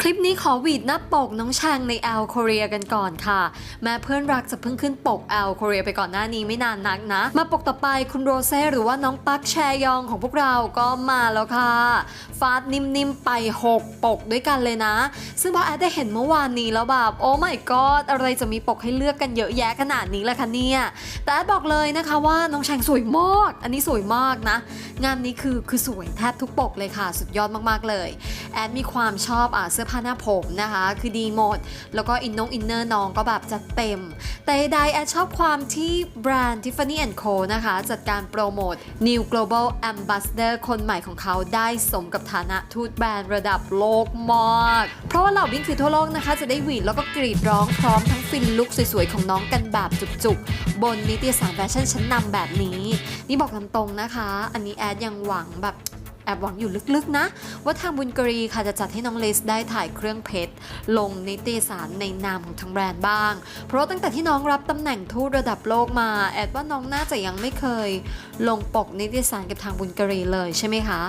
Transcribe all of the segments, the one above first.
คลิปนี้ขอหวีดหน้าปกน้องชางในแอลโคเรียกันก่อนค่ะ แม้เพื่อนรักจะเพิ่งขึ้นปกแอลโคเรียไปก่อนหน้านี้ไม่นานนักนะ มาปกต่อไปคุณโรเซ่หรือว่าน้องปักแชยองของพวกเราก็มาแล้วค่ะ ฟาดนิ่มๆไป 6 ปกด้วยกันเลยนะ ซึ่งพอแอดได้เห็นเมื่อวานนี้แล้วแบบโอ้ my god อะไรจะมีปกให้เลือกกันเยอะแยะขนาดนี้ล่ะคะเนี่ยแต่แอดบอกเลยนะคะว่าน้องแชงสวยมากอันนี้สวยมากนะ งานนี้คือคือสวยแทบทุกปกเลยค่ะ สุดยอดมากๆเลยแอดมีความชอบอะเสื้อผ้าหน้าผมนะคะ คือดีหมด แล้วก็อินนงอินเนอร์น้องก็แบบจัดเต็ม แต่ใดแอดชอบความที่แบรนด์ Tiffany Co นะคะ จัดการโปรโมท New Global Ambassador คนใหม่ของเขาได้สมกับฐานะทูตแบรนด์ระดับโลกมาก เพราะว่าเหล่าวิ่งคือทั่วโลกนะคะ จะได้หวีดแล้วก็กรีดร้องพร้อมทั้งฟินลุคสวยๆ ของน้องกันแบบจุกๆ บนนิตยสารแฟชั่นชั้นนำแบบนี้ นี่บอกตามตรงนะคะ อันนี้แอดยังหวังแบบ แอบหวังอยู่ลึกๆนะ ว่าทางบุญกรีค่ะจะจัดให้น้องเลสได้ถ่ายเครื่องเพชร ลงนิตยสารในนามของทางแบรนด์บ้าง เพราะตั้งแต่ที่น้องรับตำแหน่งทูตระดับโลกมา แอดว่าน้องน่าจะยังไม่เคย ลงปกนิตยสารกับทางบุญกรีเลยใช่ไหมคะ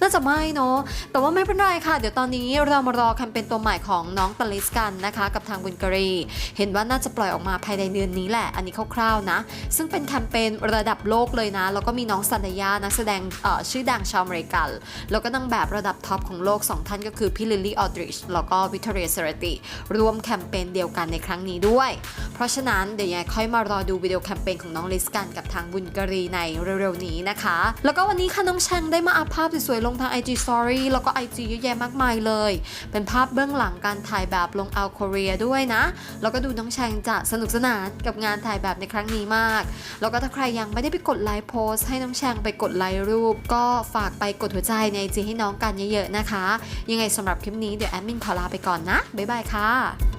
น่าจะไม่เนาะแต่ว่าไม่เป็นไรค่ะ เดี๋ยวตอนนี้เรามารอแคมเปญตัวใหม่ของน้องตลิสกันนะคะ กับทางบุญกรี เห็นว่าน่าจะปล่อยออกมาภายในเดือนนี้แหละ อันนี้คร่าวๆนะ ซึ่งเป็นแคมเปญระดับโลกเลยนะแล้วก็มีน้องสันยานักแสดงชื่อดังชาวอเมริกัน แล้วก็นางแบบระดับท็อปของโลก 2 ท่านก็คือพี่ลิลลี่ออดริชแล้วก็วิ c ตอเรียเซรติร่วมแคมเปญเดียวกันในครั้งนี้ด้วย เพราะฉะนั้นเดี๋ยวยังไงค่อยมารอดูวิดีโอแคมเปญของน้องลิสกันกับทางบุญกรีในเร็วๆนี้นะคะ แล้วก็วันนี้ค่ะน้องแชงได้มาอัพภาพสวยๆลงทาง IG Story แล้วก็ IG เยอะแยะมากมายเลย เป็นภาพเบื้องหลังการถ่ายแบบลงอัลโคเรียด้วยนะ แล้วก็ดูน้องแชงจะสนุกสนานกับงานถ่ายแบบในครั้งนี้มาก แล้วก็ถ้าใครยังไม่ได้ไปกดไลค์โพสต์ให้น้องแชงไปกดไลค์รูป ก็ฝากไปกดหัวใจใน IG ให้น้องกันเยอะๆนะคะ ยังไงสำหรับคลิปนี้เดี๋ยวแอดมินขอลาไปก่อนนะบ๊ายบายค่ะ